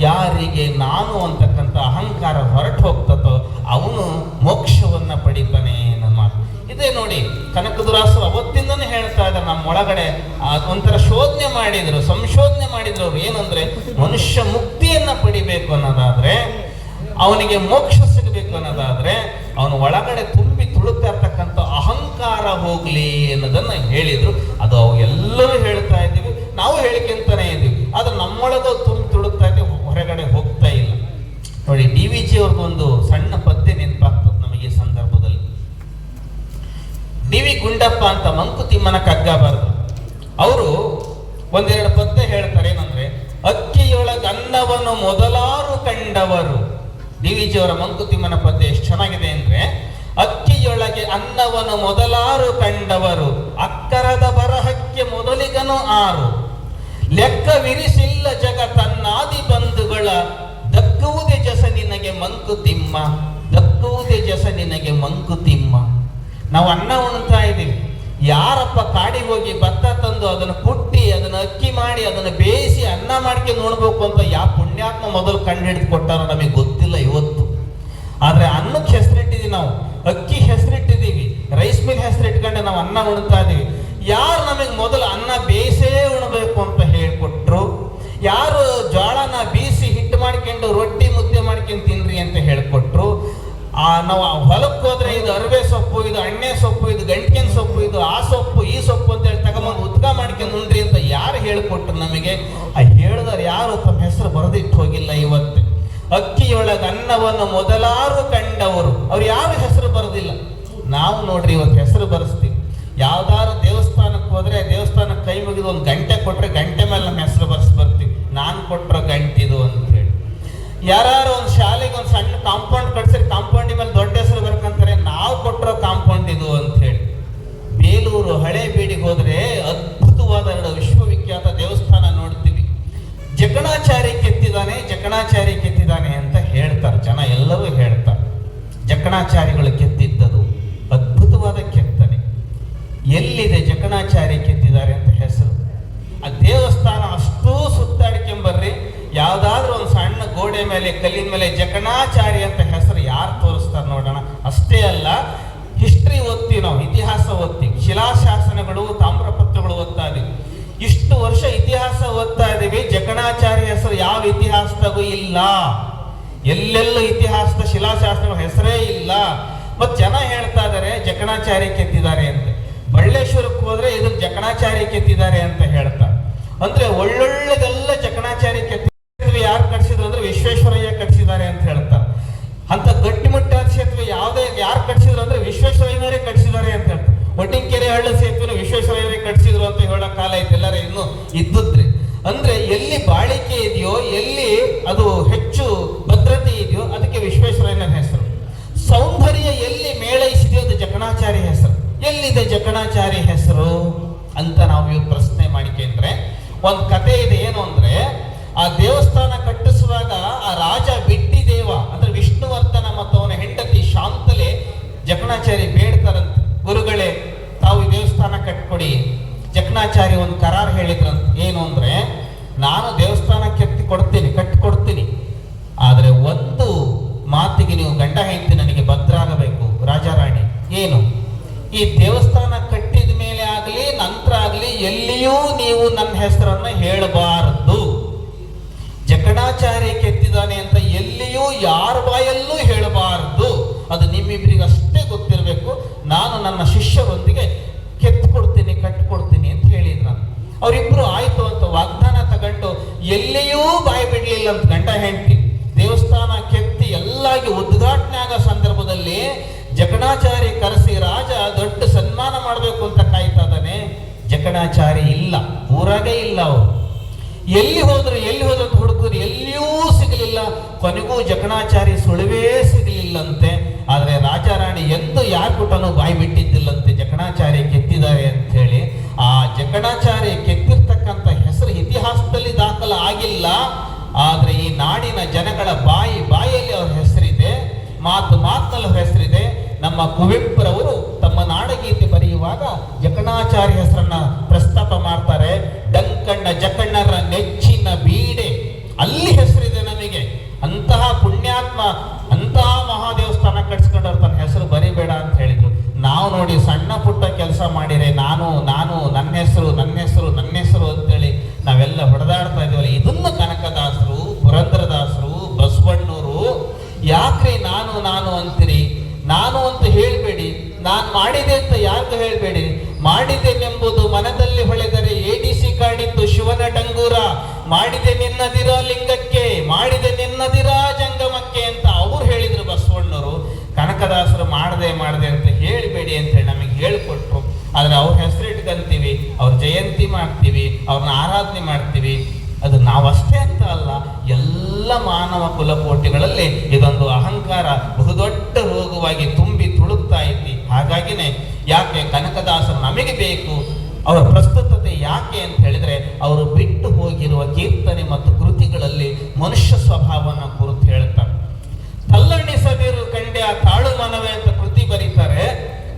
S1: ಯಾರಿಗೆ ನಾನು ಅಂತಕ್ಕಂಥ ಅಹಂಕಾರ ಹೊರಟು ಹೋಗ್ತದೋ ಅವನು ಮೋಕ್ಷವನ್ನ ಪಡಿತಾನೆ ಅನ್ನೋ ಮಾತು. ಇದೇ ನೋಡಿ, ಕನಕದುರಾಸರು ಅವತ್ತಿಂದನೇ ಹೇಳ್ತಾ ಇದ್ದಾರೆ, ನಮ್ಮ ಒಳಗಡೆ ಒಂಥರ ಶೋಧನೆ ಮಾಡಿದ್ರು, ಸಂಶೋಧನೆ ಮಾಡಿದ್ರು ಅವ್ರು ಏನಂದ್ರೆ, ಮನುಷ್ಯ ಮುಕ್ತಿಯನ್ನ ಪಡಿಬೇಕು ಅನ್ನೋದಾದ್ರೆ, ಅವನಿಗೆ ಮೋಕ್ಷ ಸಿಗಬೇಕು ಅನ್ನೋದಾದ್ರೆ, ಅವನ ಒಳಗಡೆ ತುಂಬಿ ತುಳುಕ್ತಾ ಇರ್ತಕ್ಕಂಥ ಅಹಂಕಾರ ಹೋಗ್ಲಿ ಅನ್ನೋದನ್ನ ಹೇಳಿದ್ರು. ಅದು ಅವು ಎಲ್ಲರೂ ಹೇಳ್ತಾ ಇದ್ದೀವಿ, ನಾವು ಹೇಳಿಕೆಂತಾನೆ ಇದ್ದೀವಿ. ಆದ್ರೆ ನಮ್ಮೊಳಗೆ ತುಂಬಿ ತುಳುಕ್ತಾ ಇದ್ದೀವಿ ಹೊರಗಡೆ ಹೋಗ್ತಾ ಇಲ್ಲ ವಿ ಜಿ ಅವ್ರಿಗೊಂದು ಸಣ್ಣ ಪದ್ಯ ನೆನಪಾಗ್ತದೆ ನಮಗೆ ಸಂದರ್ಭದಲ್ಲಿ. ಡಿ ವಿ ಗುಂಡಪ್ಪ ಅಂತ ಮಂಕುತಿಮ್ಮನ ಕಗ್ಗ ಬರೆದು ಅವರು ಒಂದೆರಡು ಪದ್ಯ ಹೇಳ್ತಾರೆ ಏನಂದ್ರೆ ಅಕ್ಕಿಯೊಳಗ ಅನ್ನವನ್ನು ಮೊದಲಾರು ಕಂಡವರು. ಡಿ ವಿ ಜಿಯವರ ಮಂಕುತಿಮ್ಮನ ಪದ್ಯ ಎಷ್ಟು ಚೆನ್ನಾಗಿದೆ ಅಂದ್ರೆ, ಅಕ್ಕಿಯೊಳಗೆ ಅನ್ನವನ್ನು ಮೊದಲಾರು ಕಂಡವರು. ಅಕ್ಕರದ ಬರಹಕ್ಕೆ ಮೊದಲಿಗನು ಆರು. ಲೆಕ್ಕವಿರಿಸಿಲ್ಲ ಜಗ ತನ್ನಾದಿ ಬಂಧುಗಳ ನಿನಗೆ ಮಂಕುತಿಮ್ಮ ನಾವು ಅನ್ನ ಉಣ್ತಾ ಇದ್ದೀವಿ. ಯಾರಪ್ಪ ಕಾಡಿಗೆ ಹೋಗಿ ಭತ್ತ ತಂದು ಅದನ್ನು ಕುಟ್ಟಿ, ಅದನ್ನು ಅಕ್ಕಿ ಮಾಡಿ, ಅದನ್ನು ಬೇಯಿಸಿ ಅನ್ನ ಮಾಡ್ಕೊಂಡು ನೋಡ್ಬೇಕು ಅಂತ ಯಾವ ಪುಣ್ಯಾತ್ಮ ಮೊದಲು ಕಂಡು ಹಿಡಿದು ಕೊಟ್ಟಾರೋ ನಮಗೆ ಗೊತ್ತಿಲ್ಲ ಇವತ್ತು. ಆದ್ರೆ ಅನ್ನಕ್ಕೆ ಹೆಸರಿಟ್ಟಿದ್ದೀವಿ ನಾವು. ಅಕ್ಕಿ ಹೆಸರಿಟ್ಟಿದ್ದೀವಿ. ರೈಸ್ ಮಿಲ್ ಹೆಸರಿಟ್ಕೊಂಡೆ ನಾವು ಅನ್ನ ಉಣ್ತಾ ಇದೀವಿ ಯಾರು ನಮಗೆ ಮೊದಲು ಅನ್ನ ಬೇಯಿಸೇ ಉಣ್ಬೇಕು ಅಂತ ಹೇಳ್ಕೊಟ್ರು? ಯಾರು ನಾವು ಆ ಹೊಲಕ್ಕೆ ಹೋದ್ರೆ ಇದು ಅರವೆ ಸೊಪ್ಪು, ಇದು ಅಣ್ಣೆ ಸೊಪ್ಪು, ಇದು ಗಂಟಿನ ಸೊಪ್ಪು, ಇದು ಆ ಸೊಪ್ಪು, ಈ ಸೊಪ್ಪು ಅಂತ ಹೇಳಿ ತಗೊಂಬಂದು ಉದ್ಗ ಮಾಡ್ಕೊಂಡು ಉಂಡ್ರಿ ಅಂತ ಯಾರು ಹೇಳ್ಕೊಟ್ರು ನಮಗೆ? ಆ ಹೇಳಿದವ್ರು ಯಾರು ತಮ್ಮ ಹೆಸರು ಬರೆದಿಟ್ಟು ಹೋಗಿಲ್ಲ ಇವತ್ತು. ಅಕ್ಕಿಯೊಳಗೆ ಅನ್ನವನ್ನು ಮೊದಲಾರು ಕಂಡವರು. ಅವ್ರು ಯಾರು ಹೆಸರು ಬರೋದಿಲ್ಲ. ನಾವು ನೋಡ್ರಿ ಇವತ್ತು ಹೆಸರು ಬರೆಸ್ತೀವಿ. ಯಾವ್ದಾದ್ರು ದೇವಸ್ಥಾನಕ್ಕೆ ಹೋದ್ರೆ ದೇವಸ್ಥಾನಕ್ಕೆ ಕೈ ಮುಗಿದು ಒಂದು ಗಂಟೆ ಕೊಟ್ರೆ ಗಂಟೆ ಮೇಲೆ ನಮ್ಮ ಹೆಸರು ಬರ್ಸಿ ಬರ್ತೀವಿ. ನಾನು ಕೊಟ್ಟರೆ ಗಂಟಿದು ಅಂತ ಯಾರು ಒಂದು ಶಾಲೆಗೆ ಒಂದು ಸಣ್ಣ ಕಾಂಪೌಂಡ್ ಕಟ್ಸಿರಿ ಕಾಂಪೌಂಡ್ ಮೇಲೆ ದೊಡ್ಡ ಹೆಸರು ಬರ್ಕಂತಾರೆ, ನಾವು ಕೊಟ್ಟರೋ ಕಾಂಪೌಂಡ್ ಇದು ಅಂತ ಹೇಳಿ ಬೇಲೂರು ಹಳೆ ಬೀಡಿಗೆ ಹೋದ್ರೆ ಅದ್ಭುತವಾದ ಎರಡು ವಿಶ್ವವಿಖ್ಯಾತ ದೇವಸ್ಥಾನ ನೋಡ್ತೀವಿ. ಜಕಣಾಚಾರಿ ಕೆತ್ತಿದಾನೆ ಜಕಣಾಚಾರಿ ಕೆತ್ತಿದಾನೆ ಅಂತ ಹೇಳ್ತಾರೆ, ಜನ ಎಲ್ಲರೂ ಹೇಳ್ತಾರೆ. ಜಕಣಾಚಾರಿಗಳು ಕೆತ್ತಿದ್ದದು, ಅದ್ಭುತವಾದ ಕೆತ್ತನೆ. ಎಲ್ಲಿದೆ ಜಕಣಾಚಾರಿ ಕೆತ್ತಿದ್ದಾರೆ ಅಂತ ಹೆಸರು? ಆ ದೇವಸ್ಥಾನ ಅಷ್ಟೂ ಸುತ್ತಾಡ್ಕೊಂಬರ್ರಿ ಯಾವ್ದಾದ್ರು ಒಂದು ಸಣ್ಣ ಗೋಡೆ ಮೇಲೆ, ಕಲ್ಲಿನ ಮೇಲೆ ಜಕಣಾಚಾರಿ ಅಂತ ಹೆಸರು ಯಾರು ತೋರಿಸ್ತಾರೆ ನೋಡೋಣ. ಅಷ್ಟೇ ಅಲ್ಲ ಹಿಸ್ಟ್ರಿ ಓದ್ತೀವಿ ನಾವು, ಇತಿಹಾಸ ಓದ್ತೀವಿ ಶಿಲಾಶಾಸನಗಳು, ತಾಮ್ರಪತ್ರಗಳು ಓದ್ತಾ ಇದೀವಿ. ಇಷ್ಟು ವರ್ಷ ಇತಿಹಾಸ ಓದ್ತಾ ಇದ್ದೀವಿ ಜಕಣಾಚಾರಿ ಹೆಸರು ಯಾವ ಇತಿಹಾಸದಾಗೂ ಇಲ್ಲ. ಎಲ್ಲೆಲ್ಲೂ ಇತಿಹಾಸದ ಶಿಲಾಶಾಸನಗಳ ಹೆಸರೇ ಇಲ್ಲ. ಮತ್ತು ಜನ ಹೇಳ್ತಾ ಇದಾರೆ, ಜಕಣಾಚಾರಿ ಕೆತ್ತಿದ್ದಾರೆ ಅಂತ. ಬಳ್ಳೇಶ್ವರಕ್ಕೆ ಹೋದ್ರೆ ಇದನ್ನ ಜಕಣಾಚಾರಿ ಕೆತ್ತಿದ್ದಾರೆ ಅಂತ ಹೇಳ್ತಾರೆ ಅಂದ್ರೆ ಒಳ್ಳೊಳ್ಳೆದೆಲ್ಲ ಜಕಣಾಚಾರಿ ಕೆತ್ತಿ ಯಾರು ಕಟ್ಸಿದ್ರು ಅಂದ್ರೆ ವಿಶ್ವೇಶ್ವರಯ್ಯ ಕಟ್ಸಿದ್ದಾರೆ ಅಂತ ಹೇಳ್ತಾರೆ ಅಂತ ಗಟ್ಟಿಮಟ್ಟಾದ ಸೇತುವೆ ಯಾವ್ದೇ ಯಾರು ಕಟ್ಸಿದ್ರು ಅಂದ್ರೆ ವಿಶ್ವೇಶ್ವರಯ್ಯನವರೇ ಕಟ್ಸಿದ್ದಾರೆ ಅಂತ ಹೇಳ್ತಾರೆ ಒಟ್ಟಿಂಕೆರೆ ಹಳ್ಳ ಸೇತುವೆ ವಿಶ್ವೇಶ್ವರಯ್ಯನೇ ಕಟ್ಸಿದ್ರು ಅಂತ ಹೇಳೋ ಕಾಲ ಐತೆ ಎಲ್ಲರೂ ಇನ್ನು ಇದ್ದುದ್ರಿ. ಅಂದ್ರೆ ಎಲ್ಲಿ ಬಾಳಿಕೆ ಇದೆಯೋ, ಎಲ್ಲಿ ಅದು ಹೆಚ್ಚು ಭದ್ರತೆ ಇದೆಯೋ, ಅದಕ್ಕೆ ವಿಶ್ವೇಶ್ವರಯ್ಯನ ಹೆಸರು. ಸೌಂದರ್ಯ ಎಲ್ಲಿ ಮೇಳೈಸಿದೆಯೋ ಅದು ಜಕಣಾಚಾರಿ ಹೆಸರು. ಎಲ್ಲಿದೆ ಜಕಣಾಚಾರಿ ಹೆಸರು? ಅಂತ ನಾವು ಪ್ರಶ್ನೆ ಮಾಡಿಕೊಂಡ್ರೆ, ಒಂದು ಕತೆ ಇದೆ, ಏನು ಅಂದ್ರೆ ಆ ದೇವಸ್ಥಾನ ಕಟ್ಟಿಸುವಾಗ ಆ ರಾಜ ಬಿಟ್ಟಿ ದೇವ ಅಂದ್ರೆ ವಿಷ್ಣುವರ್ಧನ ಮತ್ತು ಅವನ ಹೆಂಡತಿ ಶಾಂತಲೆ ಜಕಣಾಚಾರಿ ಬೇಡ್ತಾರಂತೆ. ಗುರುಗಳೇ, ತಾವು ಈ ದೇವಸ್ಥಾನ ಕಟ್ಕೊಡಿ. ಜಕಣಾಚಾರಿ ಒಂದು ಕರಾರ್ ಹೇಳಿದ್ರಂತ. ಏನು ಅಂದ್ರೆ, ನಾನು ದೇವಸ್ಥಾನ ಕೆತ್ತಿ ಕೊಡ್ತೀನಿ ಕಟ್ಟಿ ಆದರೆ ಒಂದು ಮಾತಿಗೆ ನೀವು ಗಂಡ ಹೆಂಡತಿ ನನಗೆ ಭದ್ರಾಗಬೇಕು, ರಾಜಾರಾಣಿ. ಏನು? ಈ ದೇವಸ್ಥಾನ ಕಟ್ಟಿದ ಮೇಲೆ ಆಗಲಿ, ನಂತರ ಆಗಲಿ ಎಲ್ಲಿಯೂ ನೀವು ನನ್ನ ಹೆಸರನ್ನ ಹೇಳಬಾರದು. ಜಕಣಾಚಾರ್ಯ ಕೆತ್ತಿದ್ದಾನೆ ಅಂತ ಎಲ್ಲಿಯೂ ಯಾರ ಬಾಯಲ್ಲೂ ಹೇಳಬಾರದು. ಅದು ನಿಮ್ಮಿಬ್ಬರಿಗೆ ಅಷ್ಟೇ ಗೊತ್ತಿರಬೇಕು. ನಾನು ನನ್ನ ಶಿಷ್ಯರೊಂದಿಗೆ ಕೆತ್ತಿಕೊಡ್ತೀನಿ ಕಟ್ಕೊಡ್ತೀನಿ ಅಂತ ಹೇಳಿದ್ರ ಅವರಿಬ್ರು ಆಯ್ತು ಅಂತ ವಾಗ್ದಾನ ತಗೊಂಡು ಎಲ್ಲಿಯೂ ಬಾಯಿ ಬಿಡ್ಲಿಲ್ಲ ಅಂತ ಗಂಡ ಹೆಂಡತಿ. ದೇವಸ್ಥಾನ ಕೆತ್ತಿ ಎಲ್ಲಾಗಿ ಉದ್ಘಾಟನೆ ಆಗೋ ಸಂದರ್ಭದಲ್ಲಿ ಜಕಣಾಚಾರಿ ಕರೆಸಿ, ರಾಜ, ದೊಡ್ಡ ಸನ್ಮಾನ ಮಾಡಬೇಕು ಅಂತ ಕಾಯ್ತಾ ಇದ್ದಾನೆ. ಜಕಣಾಚಾರಿ ಇಲ್ಲ, ಊರಾಗೇ ಇಲ್ಲ ಅವರು. ಎಲ್ಲಿ ಹೋದ್ರು ಎಲ್ಲಿ ಹೋದ್ರು ಅಂತ ಹುಡುಕರು ಎಲ್ಲಿಯೂ ಸಿಗಲಿಲ್ಲ, ಕೊನೆಗೂ ಜಕಣಾಚಾರಿ ಸುಳಿವೇ ಸಿಗಲಿಲ್ಲಂತೆ. ಆದರೆ ರಾಜಾರಾಣಿ ಎಂದು ಯಾರ ಕೂಟನೂ ಬಾಯಿ ಬಿಟ್ಟಿದ್ದಿಲ್ಲಂತೆ, ಜಕಣಾಚಾರಿ ಕೆತ್ತಿದ್ದಾರೆ ಅಂತ ಹೇಳಿ. ಆ ಜಕಣಾಚಾರಿ ಕೆತ್ತಿರ್ತಕ್ಕಂಥ ಹೆಸರು ಇತಿಹಾಸದಲ್ಲಿ ದಾಖಲ ಆಗಿಲ್ಲ. ಆದರೆ ಈ ನಾಡಿನ ಜನಗಳ ಬಾಯಿ, ಬಾಯಲ್ಲಿ ಅವ್ರ ಹೆಸರಿದೆ, ಮಾತು ಮಾತಲ್ಲಿ ಅವ್ರ ಹೆಸರಿದೆ. ನಮ್ಮ ಕುವೆಂಪುರವರು ಆರಾಧನೆ ಮಾಡ್ತೀವಿ. ಅದು ನಾವಷ್ಟೇ ಅಂತ ಅಲ್ಲ, ಎಲ್ಲ ಮಾನವ ಕುಲಕೋಟಿಗಳಲ್ಲಿ ಇದೊಂದು ಅಹಂಕಾರ ಬಹುದೊಡ್ಡ ರೋಗವಾಗಿ ತುಂಬಿ ತುಳುಕ್ತಾ ಐತಿ ಹಾಗಾಗಿನೇ ಯಾಕೆ ಕನಕದಾಸ ನಮಗೆ ಬೇಕು? ಅವರ ಪ್ರಸ್ತುತತೆ ಯಾಕೆ ಅಂತ ಹೇಳಿದ್ರೆ, ಅವರು ಬಿಟ್ಟು ಹೋಗಿರುವ ಕೀರ್ತನೆ ಮತ್ತು ಕೃತಿಗಳಲ್ಲಿ ಮನುಷ್ಯ ಸ್ವಭಾವವನ್ನು ಕುರಿತು ಹೇಳ್ತಾರೆ. ತಲ್ಲಣಿಸದಿರು ಆ ತಾಳು ಮನವೇ ಅಂತ ಕೃತಿ ಬರೀತಾರೆ.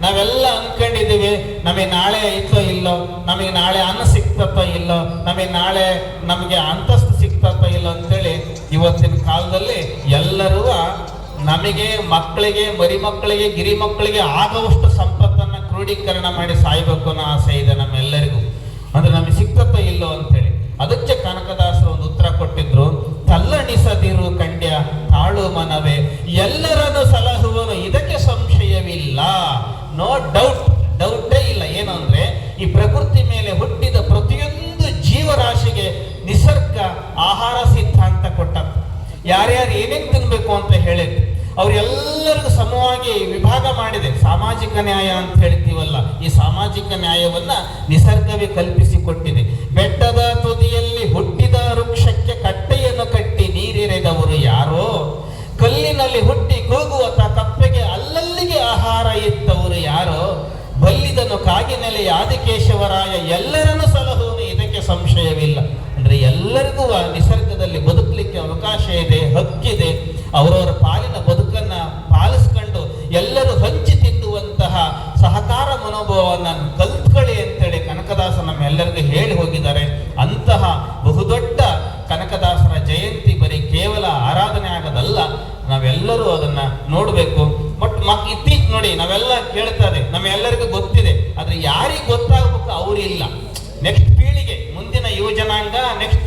S1: ನಾವೆಲ್ಲ ಅನ್ಕೊಂಡಿದ್ದೀವಿ, ನಮಗೆ ನಾಳೆ ಐತೋ ಇಲ್ಲೋ, ನಮಗೆ ನಾಳೆ ಅನ್ನ ಸಿಕ್ತತ್ತೋ ಇಲ್ಲೋ, ನಮಗೆ ನಾಳೆ ನಮಗೆ ಅಂತಸ್ತು ಸಿಗ್ತಪ್ಪ ಇಲ್ಲ ಅಂತೇಳಿ ಇವತ್ತಿನ ಕಾಲದಲ್ಲಿ ಎಲ್ಲರೂ ನಮಗೆ ಮಕ್ಕಳಿಗೆ ಮರಿ ಮಕ್ಕಳಿಗೆ, ಗಿರಿ ಮಕ್ಕಳಿಗೆ ಆಗುವಷ್ಟು ಸಂಪತ್ತನ್ನ ಕ್ರೋಢೀಕರಣ ಮಾಡಿ ಸಾಯ್ಬೇಕು ಅನ್ನೋ ಆಸೆ ಇದೆ ನಮ್ಮೆಲ್ಲರಿಗೂ. ಅಂದ್ರೆ ನಮಗೆ ಸಿಕ್ತಪ್ಪ ಇಲ್ಲೋ ಅಂತೇಳಿ. ಅದಕ್ಕೆ ಕನಕದಾಸರು ಒಂದು ಉತ್ತರ ಕೊಟ್ಟಿದ್ರು ತಲ್ಲಣಿಸದಿರು ಕಂಡ್ಯ ತಾಳು ಮನವೇ, ಎಲ್ಲರನ್ನು ಸಲಹುವನು, ಇದಕ್ಕೆ ಸಂಶಯವಿಲ್ಲ. ನೋ ಡೌಟೇ ಯಾರ್ಯಾರು ಏನೇನು ತಿನ್ನಬೇಕು ಅಂತ ಹೇಳಿದ್ರು ಅವರೆಲ್ಲರಿಗೂ ಸಮವಾಗಿ ವಿಭಾಗ ಮಾಡಿದೆ. ಸಾಮಾಜಿಕ ನ್ಯಾಯ ಅಂತ ಹೇಳ್ತೀವಲ್ಲ, ಈ ಸಾಮಾಜಿಕ ನ್ಯಾಯವನ್ನ ನಿಸರ್ಗವೇ ಕಲ್ಪಿಸಿಕೊಟ್ಟಿದೆ. ಬೆಟ್ಟದ ತುದಿಯಲ್ಲಿ ಹುಟ್ಟಿದ ವೃಕ್ಷಕ್ಕೆ ಕಟ್ಟೆಯನ್ನು ಕಟ್ಟಿ ನೀರೆರೆದವರು ಯಾರೋ? ಕಲ್ಲಿನಲ್ಲಿ ಹುಟ್ಟಿ ಕೂಗುವ ತಪ್ಪೆಗೆ ಅಲ್ಲಲ್ಲಿಗೆ ಆಹಾರ ಇತ್ತವರು ಯಾರೋ? ಬಲ್ಲಿದನು ಕಾಗಿನೆಲೆ ಆದಿಕೇಶವರಾಯ ಎಲ್ಲರನ್ನು ಸಲಹುವನು ಇದಕ್ಕೆ ಸಂಶಯವಿಲ್ಲ. ಅಂದ್ರೆ ಎಲ್ಲರಿಗೂ ಆ ನಿಸರ್ಗದಲ್ಲಿ ಬದುಕಲಿಕ್ಕೆ ಅವಕಾಶ ಇದೆ, ಹಕ್ಕಿದೆ. ಅವರವರ ಪಾಲಿನ ಬದುಕನ್ನ ಪಾಲಿಸ್ಕೊಂಡು ಎಲ್ಲರೂ ಹಂಚಿ ತಿನ್ನುವಂತಹ ಸಹಕಾರ ಮನೋಭಾವವನ್ನು ಕಲ್ತ್ಕೊಳ್ಳಿ ಅಂತೇಳಿ ಕನಕದಾಸ ನಮ್ಮೆಲ್ಲರಿಗೂ ಹೇಳಿ ಹೋಗಿದ್ದಾರೆ. ಅಂತಹ ಬಹುದೊಡ್ಡ ಕನಕದಾಸರ ಜಯಂತಿ ಬರೀ ಕೇವಲ ಆರಾಧನೆ ಆಗದಲ್ಲ, ನಾವೆಲ್ಲರೂ ಅದನ್ನ ನೋಡಬೇಕು. ಬಟ್ ಮಕ್ ಇತ್ತೀಚೆ ನೋಡಿ, ನಾವೆಲ್ಲ ಕೇಳ್ತಾರೆ ನಮ್ಮೆಲ್ಲರಿಗೂ ಗೊತ್ತಿದೆ. ಆದ್ರೆ ಯಾರಿಗೆ ಗೊತ್ತಾಗಬೇಕು, ಅವರಿಲ್ಲ. ನೆಕ್ಸ್ಟ್ ಪೀಳಿಗೆ ಯುವಜನಾಂಗ ನೆಕ್ಸ್ಟ್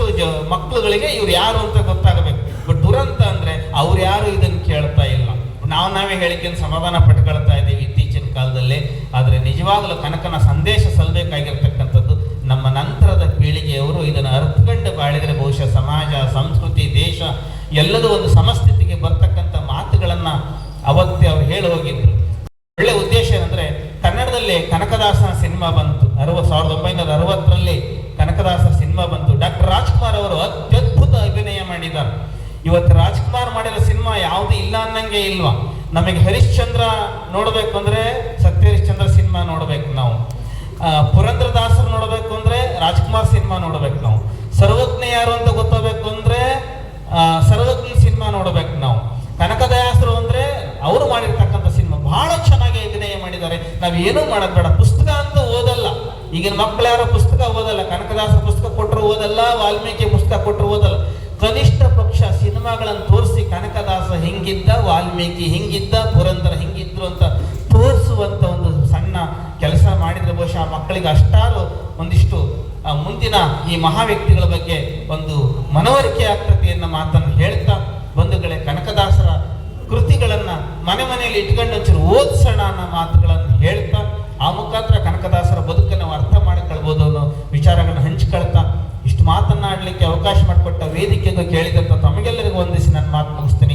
S1: ಮಕ್ಕಳುಗಳಿಗೆ ಇವ್ರು ಯಾರು ಅಂತ ಗೊತ್ತಾಗಬೇಕು. ಬಟ್ ದುರಂತ ಅಂದ್ರೆ ಅವ್ರು ಯಾರು ಇದನ್ನು ಕೇಳ್ತಾ ಇಲ್ಲ. ನಾವು ನಾವೇ ಹೇಳಿಕೆಯನ್ನು ಸಮಾಧಾನ ಪಟ್ಕೊಳ್ತಾ ಇದ್ದೀವಿ ಇತ್ತೀಚಿನ ಕಾಲದಲ್ಲಿ. ಆದ್ರೆ ನಿಜವಾಗಲೂ ಕನಕನ ಸಂದೇಶ ಸಲ್ಲಬೇಕಾಗಿರ್ತಕ್ಕಂಥದ್ದು ನಮ್ಮ ನಂತರದ ಪೀಳಿಗೆಯವರು ಇದನ್ನು ಅರ್ಥಗಂಡು ಬಾಳಿದರೆ ಬಹುಶಃ ಸಮಾಜ, ಸಂಸ್ಕೃತಿ, ದೇಶ ಎಲ್ಲದೂ ಒಂದು ಸಮಸ್ಥಿತಿಗೆ ಬರ್ತಕ್ಕಂಥ ಮಾತುಗಳನ್ನ ಅವತ್ತೇ ಅವ್ರು ಹೇಳಿ ಹೋಗಿದ್ರು. ಒಳ್ಳೆ ಉದ್ದೇಶ ಏನಂದ್ರೆ ಕನ್ನಡದಲ್ಲಿ ಕನಕದಾಸನ ಸಿನಿಮಾ ಬಂತು. ಅರವತ್ ಸಾವಿರದ ಒಂಬೈನೂರ ಇವತ್ತು ರಾಜ್ಕುಮಾರ್ ಮಾಡಿರೋ ಸಿನಿಮಾ ಯಾವುದು ಇಲ್ಲ ಅನ್ನಂಗೆ ಇಲ್ವಾ? ನಮಗೆ ಹರಿಶ್ಚಂದ್ರ ನೋಡಬೇಕು ಅಂದ್ರೆ ಸತ್ಯ ಹರಿಶ್ಚಂದ್ರ ಸಿನಿಮಾ ನೋಡಬೇಕು ನಾವು. ಪುರಂದ್ರದಾಸರು ನೋಡಬೇಕು ಅಂದ್ರೆ ರಾಜ್ಕುಮಾರ್ ಸಿನಿಮಾ ನೋಡ್ಬೇಕು ನಾವು. ಸರ್ವಜ್ಞ ಯಾರು ಅಂತ ಗೊತ್ತಾಗಬೇಕು ಅಂದ್ರೆ ಸರ್ವಜ್ಞ ಸಿನಿಮಾ ನೋಡಬೇಕು ನಾವು. ಕನಕದಾಸರು ಅಂದ್ರೆ ಅವರು ಮಾಡಿರ್ತಕ್ಕಂಥ ಸಿನಿಮಾ ಬಹಳ ಚೆನ್ನಾಗಿ ಅಭಿನಯ ಮಾಡಿದ್ದಾರೆ. ನಾವು ಏನೂ ಮಾಡೋದ್ ಬೇಡ. ಪುಸ್ತಕ ಅಂತ ಓದಲ್ಲ. ಈಗಿನ ಮಕ್ಕಳು ಯಾರೋ ಪುಸ್ತಕ ಓದಲ್ಲ. ಕನಕದಾಸರ ಪುಸ್ತಕ ಕೊಟ್ಟರು ಓದಲ್ಲ, ವಾಲ್ಮೀಕಿ ಪುಸ್ತಕ ಕೊಟ್ಟರು ಓದಲ್ಲ. ಕನಿಷ್ಠ ಪಕ್ಷ ಸಿನಿಮಾಗಳನ್ನು ತೋರಿಸಿ ಕನಕದಾಸ ಹೆಂಗಿದ್ದ, ವಾಲ್ಮೀಕಿ ಹೆಂಗಿದ್ದ, ಪುರಂದರ ಹೆಂಗಿದ್ರು ಅಂತ ತೋರಿಸುವಂತ ಒಂದು ಸಣ್ಣ ಕೆಲಸ ಮಾಡಿದ್ರೆ ಬಹುಶಃ ಮಕ್ಕಳಿಗೆ ಅಷ್ಟಾರು ಒಂದಿಷ್ಟು ಮುಂದಿನ ಈ ಮಹಾ ವ್ಯಕ್ತಿಗಳ ಬಗ್ಗೆ ಒಂದು ಮನವರಿಕೆ ಆಗ್ತದೆ ಅನ್ನೋ ಮಾತನ್ನು ಹೇಳ್ತಾ ಬಂಧುಗಳೇ, ಕನಕದಾಸರ ಕೃತಿಗಳನ್ನ ಮನೆ ಮನೆಯಲ್ಲಿ ಇಟ್ಕೊಂಡು ಒಂಚೂರು ಓದಿಸೋಣ ಅನ್ನೋ ಮಾತುಗಳನ್ನು ಹೇಳ್ತಾ, ಆ ಮುಖಾಂತರ ಕನಕದಾಸರ ಬದುಕನ್ನು ಅರ್ಥ ಮಾಡಿಕೊಳ್ಬೋದು ಅನ್ನೋ ವಿಚಾರಗಳನ್ನು ಹಂಚಿಕೊಳ್ತಾ ಮಾತನ್ನಾಡಲಿಕ್ಕೆ ಅವಕಾಶ ಮಾಡಿಕೊಟ್ಟ ವೇದಿಕೆಗೂ ಕೇಳಿದಂತ ತಮಗೆಲ್ಲರಿಗೂ ವಂದಿಸಿ ನನ್ನ ಮಾತು ಮುಗಿಸ್ತೀನಿ.